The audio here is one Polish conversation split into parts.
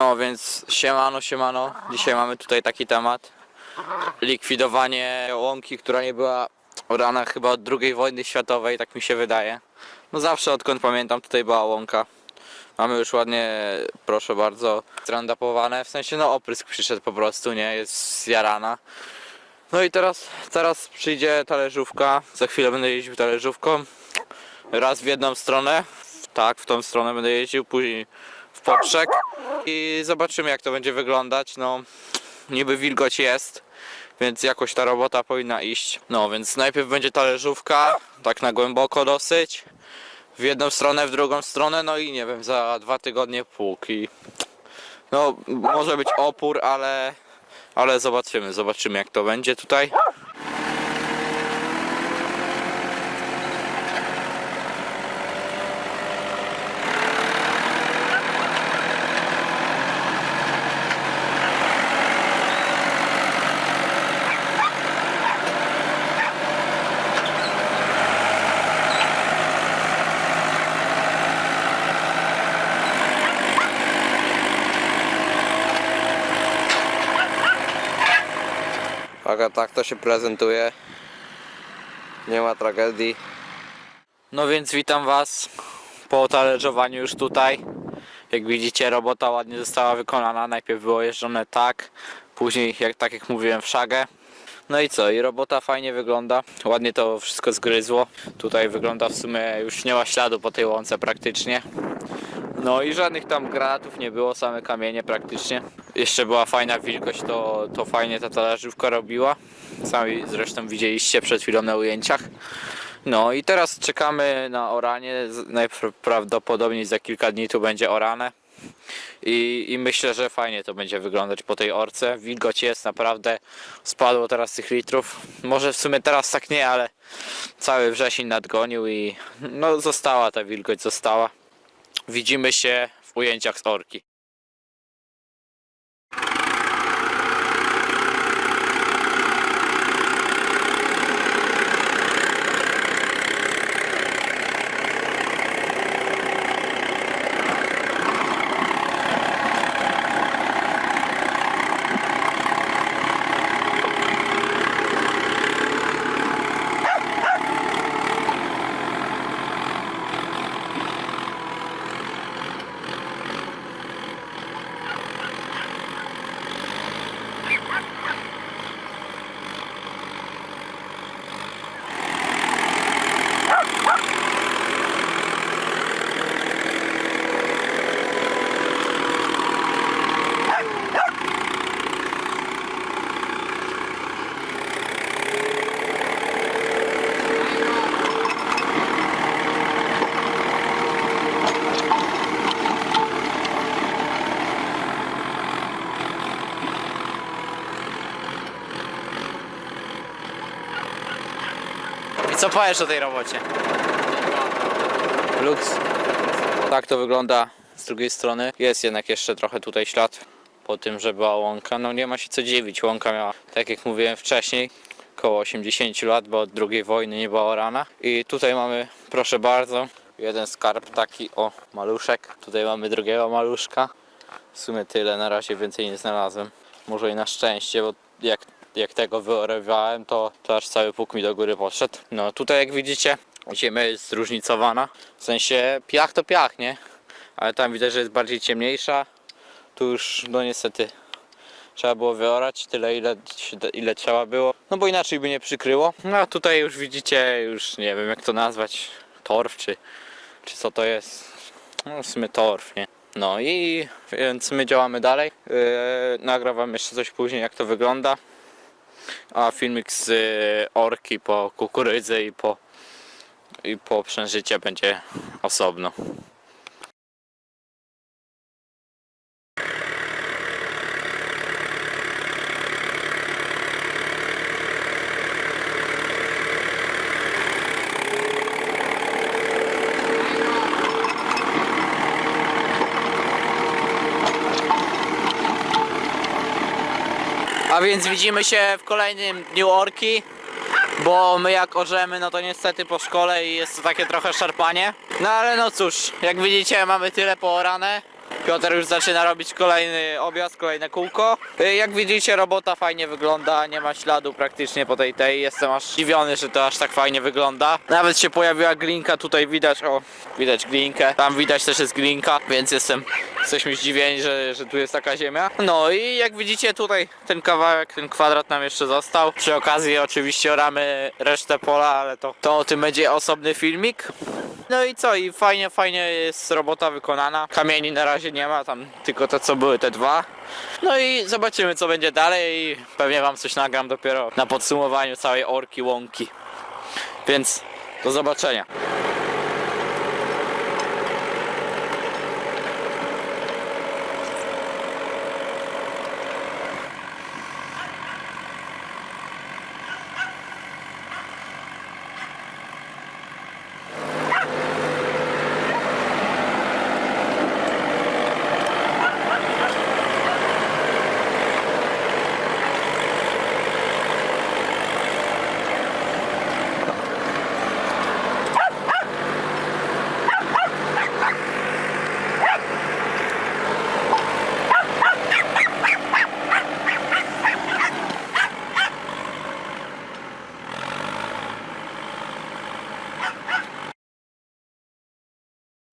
No więc siemano, siemano. Dzisiaj mamy tutaj taki temat. Likwidowanie łąki, która nie była orana chyba od II wojny światowej, tak mi się wydaje. No zawsze odkąd pamiętam tutaj była łąka. Mamy już ładnie, proszę bardzo, strandapowane, w sensie no oprysk przyszedł po prostu, nie, jest zjarana. No i teraz, teraz przyjdzie talerzówka, za chwilę będę jeździł talerzówką. Raz w jedną stronę, tak, w tą stronę będę jeździł, później poprzek i zobaczymy jak to będzie wyglądać. No, niby wilgoć jest, więc jakoś ta robota powinna iść. No, więc najpierw będzie talerzówka, tak na głęboko dosyć. W jedną stronę, w drugą stronę, no i nie wiem, za dwa tygodnie pług i no, może być opór, ale, ale zobaczymy, zobaczymy jak to będzie tutaj. Tak to się prezentuje. Nie ma tragedii. No więc witam Was po talerzowaniu już tutaj. Jak widzicie robota ładnie została wykonana. Najpierw było jeżdżone tak, później jak, tak jak mówiłem w szagę. No i co? I robota fajnie wygląda. Ładnie to wszystko zgryzło. Tutaj wygląda w sumie już nie ma śladu po tej łące praktycznie. No i żadnych tam granatów nie było, same kamienie praktycznie. Jeszcze była fajna wilgoć, to, to fajnie ta talerzówka robiła. Sami zresztą widzieliście przed chwilą na ujęciach. No i teraz czekamy na oranie. Najprawdopodobniej za kilka dni tu będzie orane. I, I myślę, że fajnie to będzie wyglądać po tej orce. Wilgoć jest naprawdę, spadło teraz tych litrów. Może w sumie teraz tak nie, ale cały wrzesień nadgonił i no została ta wilgoć, została. Widzimy się w ujęciach z orki. Co powiesz o tej robocie? Lux. Tak to wygląda z drugiej strony. Jest jednak jeszcze trochę tutaj ślad po tym, że była łąka. No nie ma się co dziwić. Łąka miała, tak jak mówiłem wcześniej, około 80 lat, bo od II wojny nie była orana. I tutaj mamy, proszę bardzo, jeden skarb taki, o, maluszek. Tutaj mamy drugiego maluszka. W sumie tyle, na razie więcej nie znalazłem. Może i na szczęście, bo jak, tego wyorywałem, to, to aż cały pług mi do góry poszedł. No tutaj jak widzicie, ziemia jest zróżnicowana. W sensie piach to piach, nie? Ale tam widać, że jest bardziej ciemniejsza. Tu już, no niestety, trzeba było wyorać tyle, ile, ile trzeba było. No bo inaczej by nie przykryło. No a tutaj już widzicie, już nie wiem jak to nazwać, torf czy, czy co to jest. No w sumie torf, nie? No i więc my działamy dalej. Yy, nagrywam jeszcze coś później, jak to wygląda. A filmik z yy, orki po kukurydzy i po, i po będzie osobno. A więc widzimy się w kolejnym dniu orki. Bo my jak orzemy, no to niestety po szkole i jest to takie trochę szarpanie. No ale no cóż, jak widzicie mamy tyle poorane. Piotr już zaczyna robić kolejny objazd, kolejne kółko. Y, Jak widzicie robota fajnie wygląda, nie ma śladu praktycznie po tej tej. Jestem aż zdziwiony, że to aż tak fajnie wygląda. Nawet się pojawiła glinka, tutaj widać, o, widać glinkę. Tam widać też jest glinka, więc jestem, jesteśmy zdziwieni, że, że tu jest taka ziemia. No i jak widzicie tutaj ten kawałek, ten kwadrat nam jeszcze został. Przy okazji oczywiście oramy resztę pola, ale to, to o tym będzie osobny filmik. No i co? I fajnie, fajnie jest robota wykonana. Kamieni na razie nie ma, tam tylko te co były, te dwa. No i zobaczymy co będzie dalej i pewnie wam coś nagram dopiero na podsumowaniu całej orki łąki. Więc do zobaczenia.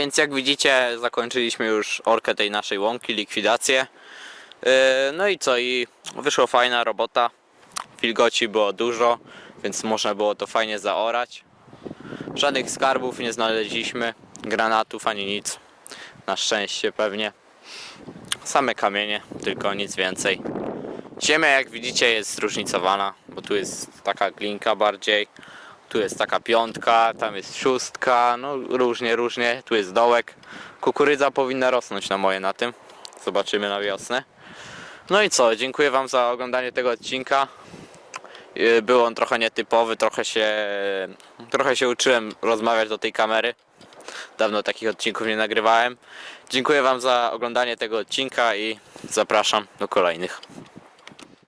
Więc jak widzicie, zakończyliśmy już orkę tej naszej łąki, likwidację. Yy, No i co? I wyszła fajna robota. Wilgoci było dużo, więc można było to fajnie zaorać. Żadnych skarbów nie znaleźliśmy, granatów ani nic. Na szczęście pewnie. Same kamienie, tylko nic więcej. Ziemia jak widzicie jest zróżnicowana, bo tu jest taka glinka bardziej, tu jest taka piątka, tam jest szóstka, no różnie, różnie, tu jest dołek. Kukurydza powinna rosnąć na moje na tym. Zobaczymy na wiosnę. No i co, dziękuję Wam za oglądanie tego odcinka. Yy, Był on trochę nietypowy, trochę się, trochę się uczyłem rozmawiać do tej kamery. Dawno takich odcinków nie nagrywałem. Dziękuję Wam za oglądanie tego odcinka i zapraszam do kolejnych.